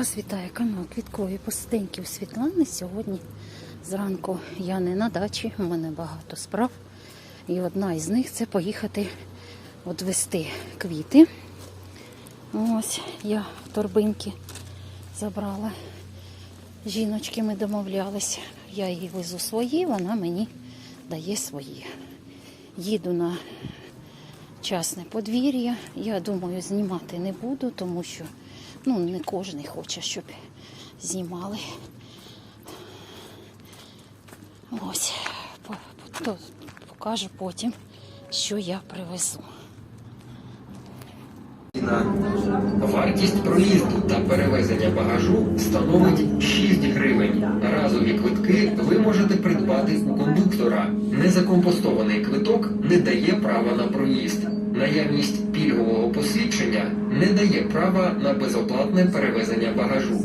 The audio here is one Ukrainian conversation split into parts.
Вас вітає канал Квіткові Постеньки у Світлани. Сьогодні зранку я не на дачі, у мене багато справ. І одна із них це поїхати відвести квіти. Ось я в торбинки забрала. Жіночки ми домовлялися. Я їй везу свої, вона мені дає свої. Їду на частне подвір'я. Я думаю, знімати не буду, тому що ну, не кожен хоче, щоб знімали. Ось, покажу потім, що я привезу. Вартість проїзду та перевезення багажу становить 6 гривень. Разові квитки ви можете придбати у кондуктора. Незакомпостований квиток не дає права на проїзд. Наявність пільгового посвідчення не дає права на безоплатне перевезення багажу.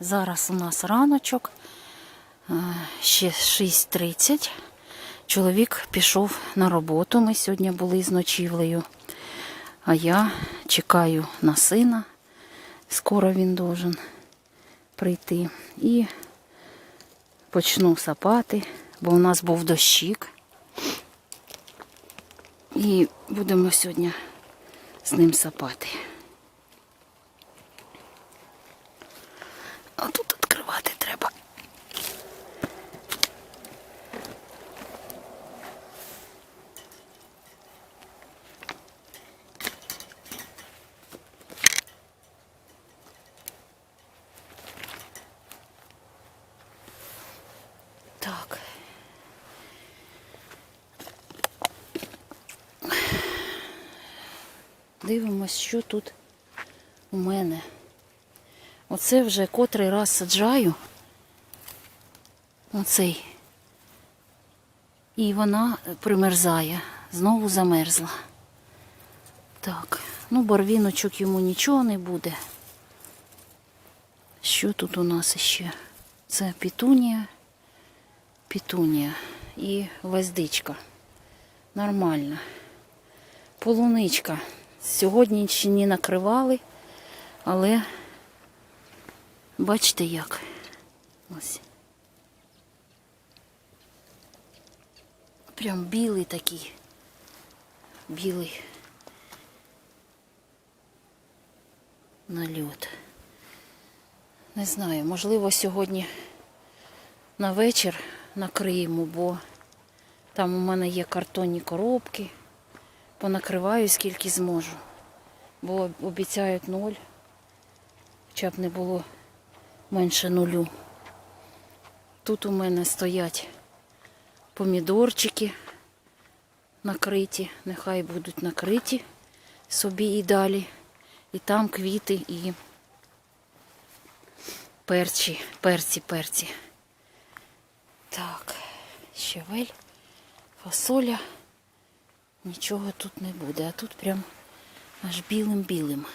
Зараз у нас раночок, е, ще 6.30. Чоловік пішов на роботу. Ми сьогодні були з ночівлею. А я чекаю на сина. Скоро він должен прийти. І почну сапати, бо у нас був дощик. І будемо сьогодні з ним сапати. А тут відкривати треба. Так. Дивимось, що тут у мене. Оце вже котрий раз саджаю. Оцей. І вона примерзає. Знову замерзла. Так, ну барвіночок йому нічого не буде. Що тут у нас ще? Це пітунія, пітунія і гвоздичка. Нормально. Полуничка. Сьогодні ще не накривали, але Бачите як? Ось. Прям білий такий. Білий нальот. Не знаю, можливо, сьогодні на вечір накриємо, бо там у мене є картонні коробки. Понакриваю скільки зможу. Бо обіцяють ноль. Хоча б не було менше нулю. Тут у мене стоять помідорчики накриті, нехай будуть накриті собі і далі. І там квіти і перчі, перці, перці. Так, щавель, фасоля. Нічого тут не буде, а тут прям аж білим-білим.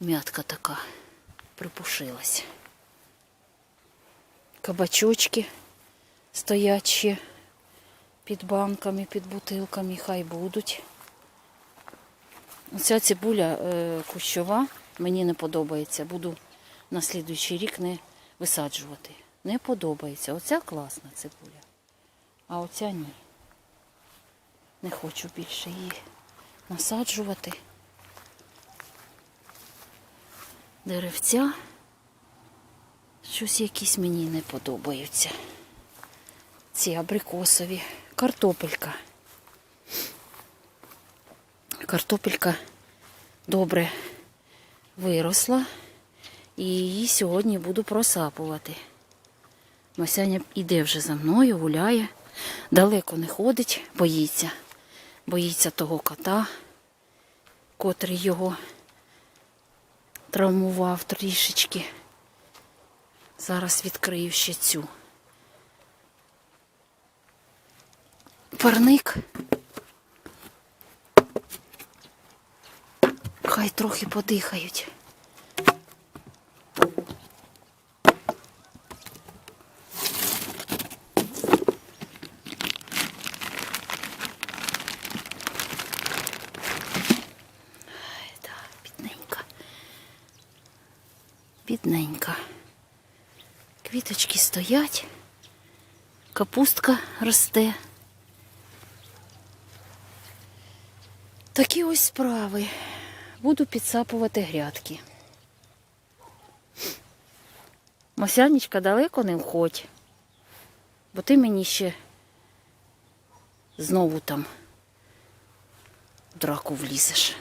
М'ятка така припушилась. Кабачочки стоять ще під банками, під бутилками, хай будуть. Оця цибуля е, кущова мені не подобається. Буду на слідуючий рік не висаджувати. Не подобається. Оця класна цибуля, а оця ні. Не хочу більше її насаджувати. деревця. Щось якісь мені не подобаються. Ці абрикосові. Картопелька. Картопелька добре виросла. І її сьогодні буду просапувати. Масяня іде вже за мною, гуляє. Далеко не ходить, боїться боїться того кота, котрий його травмував трішечки. Зараз відкрию ще цю. Парник. Хай трохи подихають. Стоять, капустка росте. Такі ось справи. Буду підсапувати грядки. Масянечка далеко не входь, бо ти мені ще знову там в драку влізеш.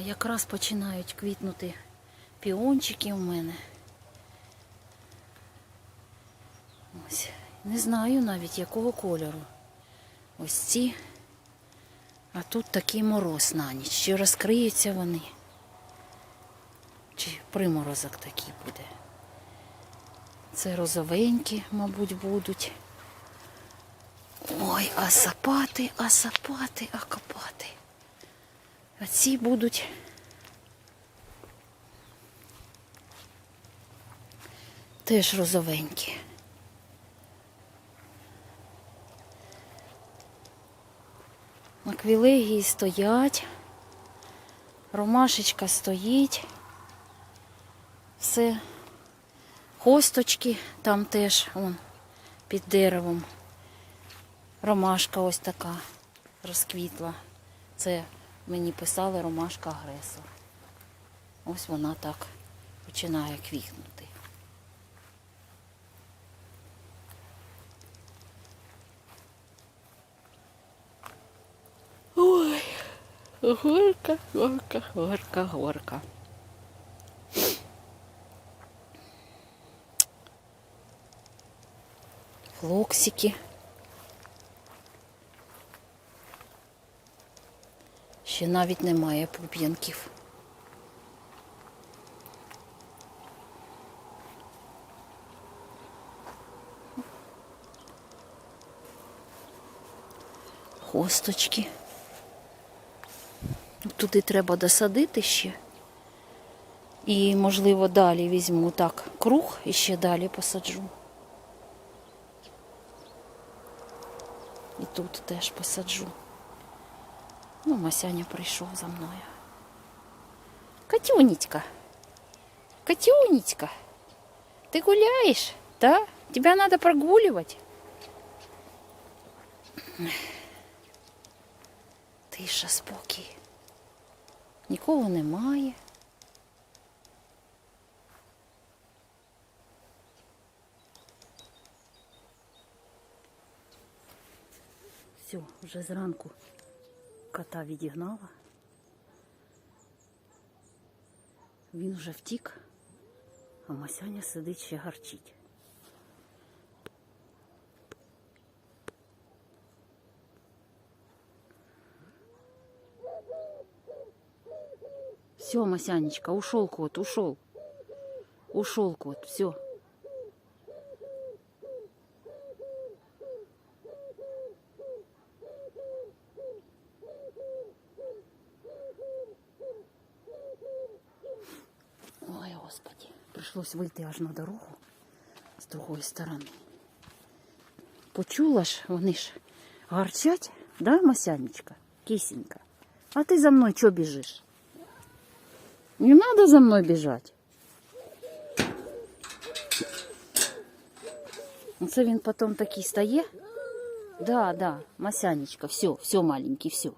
Якраз починають квітнути піончики у мене. Ось. Не знаю навіть якого кольору. Ось ці. А тут такий мороз на ніч. Чи розкриються вони? Чи приморозок такий буде? Це розовенькі, мабуть, будуть. Ой, а сапати, а сапати, а копати. А ці будуть. Теж розовенькі. Аквілегії стоять, ромашечка стоїть, все, хосточки там теж вон, під деревом. Ромашка ось така розквітла. Це мені писали ромашка агресор. Ось вона так починає квітнути. Ой, горка, горка, горка, горка. Флоксики. Ще навіть немає пуп'янків. Хосточки. Туди треба досадити ще. І, можливо, далі візьму так круг і ще далі посаджу. І тут теж посаджу. Ну, Масяня прийшов за мною. Катюнечка, Катюнечка, ти гуляєш, да? Тебя надо прогуливать. Тиша, спокій. Нікого немає. Все, вже зранку Кота відігнала. Він вже втік, а Масяня сидить ще гарчить. Все, Масянечка, ушел кот, ушел. Ушел кот, все. Ой, Пришлось вийти аж на дорогу з другої сторони. Почула ж, вони ж гарчать, да, Масянечка, кисенька? А ти за мною чого біжиш? Не надо за мной бежать. Це він потом такий стає. Да, да, Масянечка, все, все маленький, все.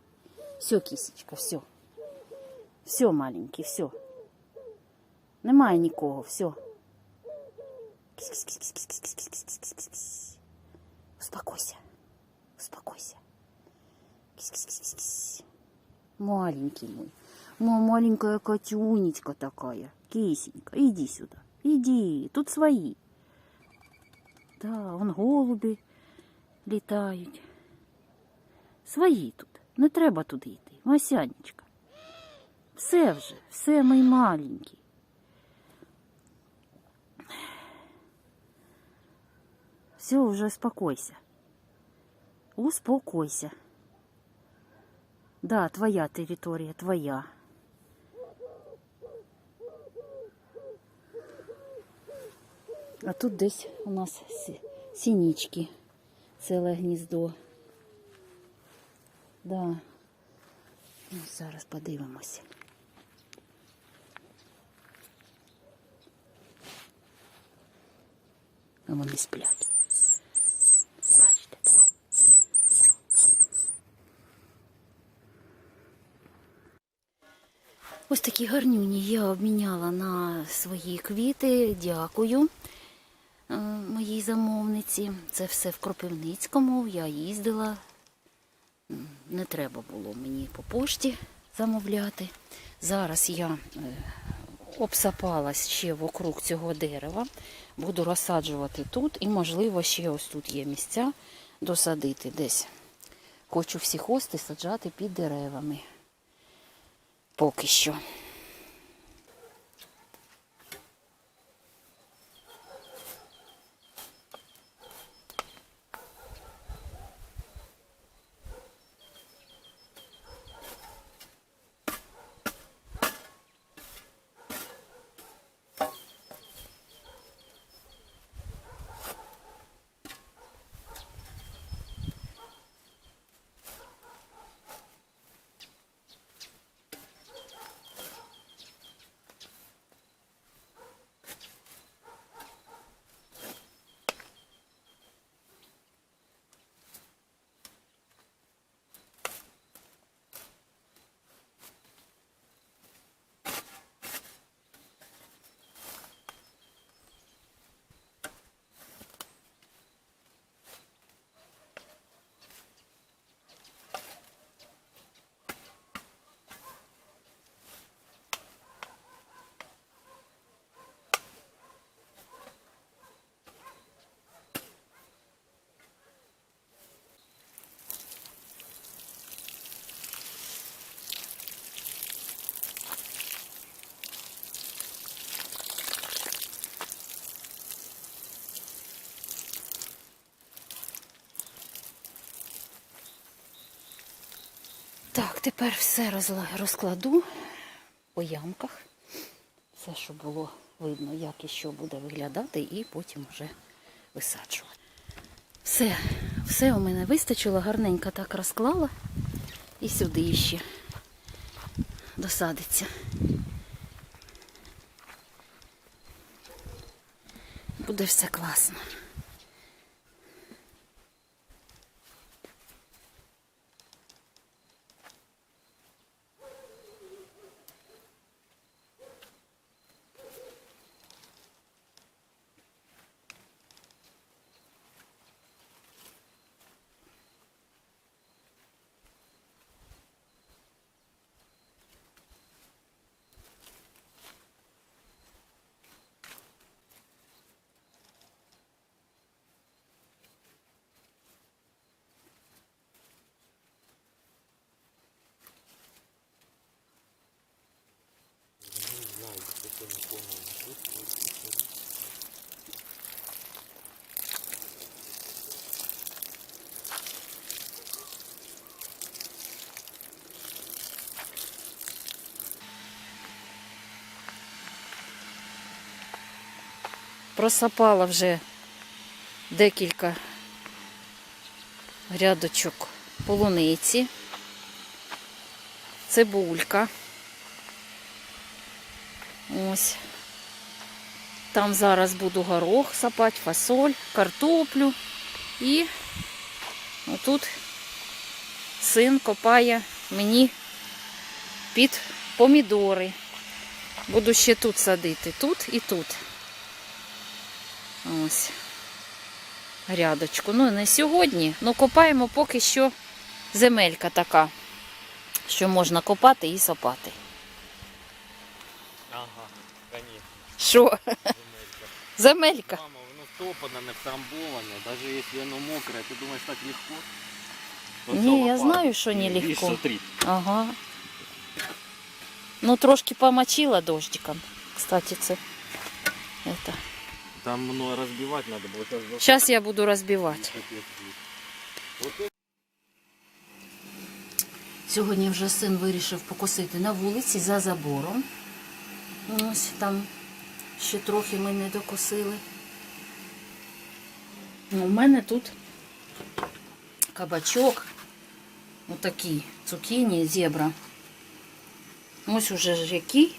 Все, кисечка, все. Все маленький, все. Немає нікого, все. Успокойся, успокойся. Маленький мой. Моя маленькая котюнечка такая. Кисенька, иди сюда. Иди, тут свои. Да, вон голуби літають. Свої тут. Не треба туди йти. Масянечка. Все вже, все мій маленький. Все, уже успокойся. Успокойся. Да, твоя територія, твоя. А тут десь у нас сі- сінічки, ціле гніздо. Да. Ну, зараз подивимося. А вони сплять. Ось такі гарнюні я обміняла на свої квіти. Дякую е, моїй замовниці. Це все в Кропивницькому. Я їздила. Не треба було мені по пошті замовляти. Зараз я е, обсапалась ще вокруг цього дерева. Буду розсаджувати тут і, можливо, ще ось тут є місця досадити десь. Хочу всі хости саджати під деревами. Поки що. Так, тепер все розкладу по ямках. Все, щоб було видно, як і що буде виглядати, і потім вже висаджувати. Все, все у мене вистачило, гарненько так розклала. І сюди ще досадиться. Буде все класно. Просапала вже декілька рядочок полуниці, цибулька. Ось. Там зараз буду горох сапати, фасоль, картоплю. І отут син копає мені під помідори. Буду ще тут садити, тут і тут. Ось. Рядочку. Ну, не сьогодні, але копаємо поки що земелька така, що можна копати і сапати. Ага, конечно. Що? Земелька. Земелька. Мама, воно топано, не втрамбоване, даже если воно мокре, ти думаєш так легко? Ні, я знаю, що не І легко. смотри, Ага. Ну, трошки помочила дождиком. Кстати, це. Это. Там много разбивать надо было. Сейчас Зараз я буду розбивати. Сьогодні вже син вирішив покосити на вулиці за забором. Ось там ще трохи ми не докосили. Ну, У мене тут кабачок, отакий, цукіні, зебра. Ось уже ж який.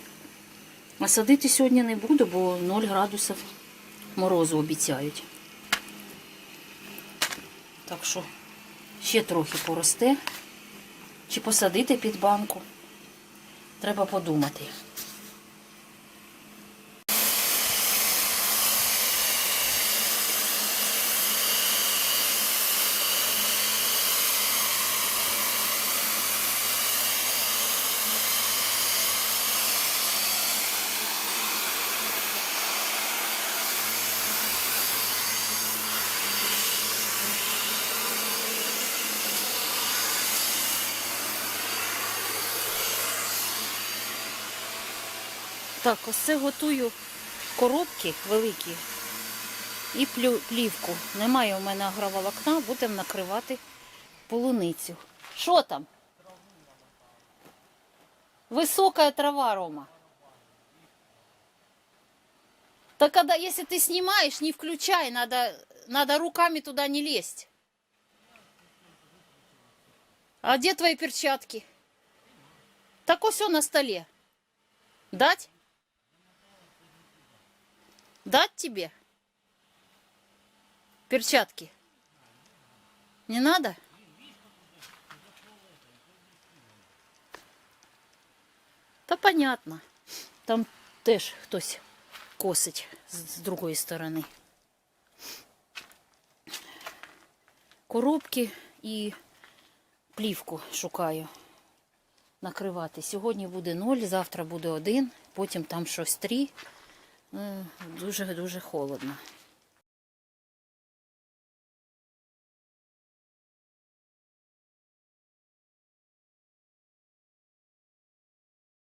А садити сьогодні не буду, бо 0 градусів морозу обіцяють. Так що ще трохи поросте. Чи посадити під банку. Треба подумати. Так, ось це готую коробки великі і плівку. Немає у мене агроволокна, будемо накривати полуницю. Що там? Высокая трава, Рома. Так когда, если ты снимаешь, не включай, надо руками туда не лезть. А где твои перчатки? Так все на столе. Дать? Дать тебе? Перчатки? Не надо? Та понятно. Там теж хтось косить з, другої сторони. Коробки і плівку шукаю накривати. Сьогодні буде 0, завтра буде 1, потім там щось 3. Дуже-дуже холодно.